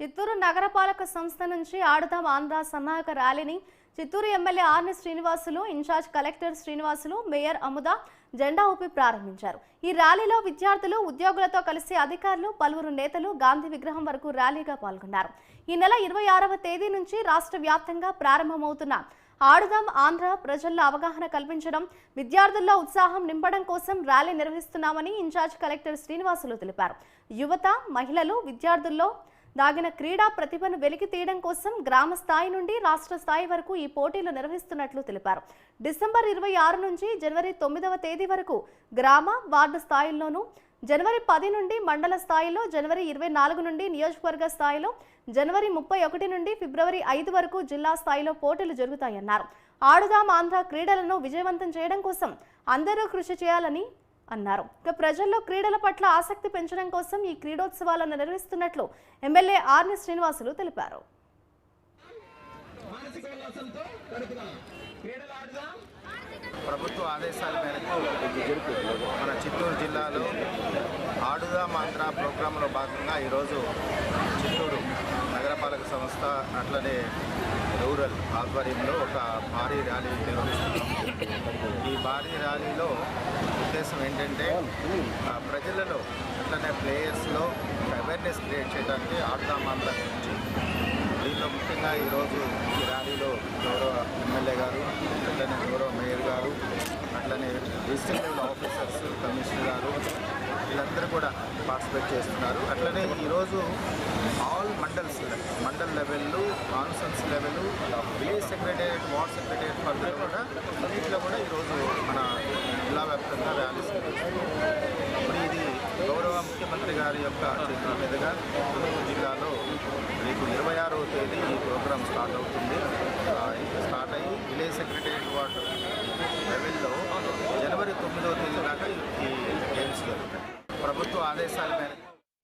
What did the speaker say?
చిత్తూరు నగరపాలక సంస్థ నుంచి ఆడుదాం ఆంధ్ర సన్నాహక ర్యాలీని Chittoor MLA Arani Srinivasulu incharge collector Srinivasulu mayor Amudha జెండా ఊపి ప్రారంభించారు. ఈ ర్యాలీలో విద్యార్థులు ఉద్యోగులతో కలిసి అధికారులు పలువురు నేతలు గాంధీ విగ్రహం వరకు ర్యాలీగా పాల్గొన్నారు. ఈ నెల ఇరవై ఆరవ తేదీ నుంచి రాష్ట్ర వ్యాప్తంగా ప్రారంభమవుతున్న ఆడుదాం ఆంధ్ర ప్రజల్లో అవగాహన కల్పించడం విద్యార్థుల్లో ఉత్సాహం నింపడం కోసం ర్యాలీ నిర్వహిస్తున్నామని ఇన్ఛార్జ్ కలెక్టర్ శ్రీనివాసులు తెలిపారు. యువత మహిళలు విద్యార్థుల్లో దాగిన క్రీడా ప్రతిభను వెలికి తీయడం కోసం గ్రామ స్థాయి నుండి రాష్ట్ర స్థాయి వరకు ఈ పోటీలు నిర్వహిస్తున్నట్లు తెలిపారు. డిసెంబర్ ఇరవై ఆరు నుంచి జనవరి తొమ్మిదవ తేదీ వరకు గ్రామ వార్డు స్థాయిల్లోనూ జనవరి పది నుండి మండల స్థాయిలో జనవరి ఇరవై నాలుగు నుండి నియోజకవర్గ స్థాయిలో జనవరి ముప్పై ఒకటి నుండి ఫిబ్రవరి ఐదు వరకు జిల్లా స్థాయిలో పోటీలు జరుగుతాయన్నారు. ఆడుదాం ఆంధ్ర క్రీడలను విజయవంతం చేయడం కోసం అందరూ కృషి చేయాలని అన్నారు. ఇక ప్రజల్లో క్రీడల పట్ల ఆసక్తి పెంచడం కోసం ఈ క్రీడోత్సవాలను నిర్వహిస్తున్నట్లు ఎమ్మెల్యే ఆర్ని శ్రీనివాసులు తెలిపారు. ప్రభుత్వ ఆదేశాల మేరకు మన చిత్తూరు జిల్లాలో ఆడుదా మాత్ర ప్రోగ్రాంలో భాగంగా ఈరోజు చిత్తూరు నగరపాలక సంస్థ అట్లనే రూరల్ ఆధ్వర్యంలో ఒక భారీ ర్యాలీ నిర్వహిస్తున్నాం. ఈ భారీ ర్యాలీలో ఉద్దేశం ఏంటంటే ఆ, ప్రజలలో అట్లనే ప్లేయర్స్లో అవేర్నెస్ క్రియేట్ చేయడానికి ఆడుదాం ఆంధ్ర గురించి. దీనిలో ముఖ్యంగా ఈరోజు ఈ ర్యాలీలో గౌరవ ఎమ్మెల్యే గారు అట్లనే గౌరవ మేయర్ గారు అట్లనే డిస్ట్రిక్ట్ లెవెల్ ఆఫీసర్స్ కమిషనర్ గారు వీళ్ళందరూ కూడా పార్టిసిపేట్ చేస్తున్నారు. అట్లనే ఈరోజు all mandals mandal level conference level village secretariat ward secretariat పరిధిలో కూడా అన్నింటిలో కూడా ఈరోజు జిల్లా ర్యాలీస్ ఇది గౌరవ ముఖ్యమంత్రి గారి యొక్క చేతుల మీదుగా చిత్తూరు జిల్లాలో రేపు ఇరవై ఆరవ తేదీ ఈ ప్రోగ్రామ్ స్టార్ట్ అవుతుంది. ఇది స్టార్ట్ అయ్యి విలేజ్ సెక్రటేరియట్ వార్డు లెవెల్లో జనవరి తొమ్మిదవ తేదీ దాకా ఈ గేమ్స్ జరుగుతాయి. ప్రభుత్వ ఆదేశాల మేరకు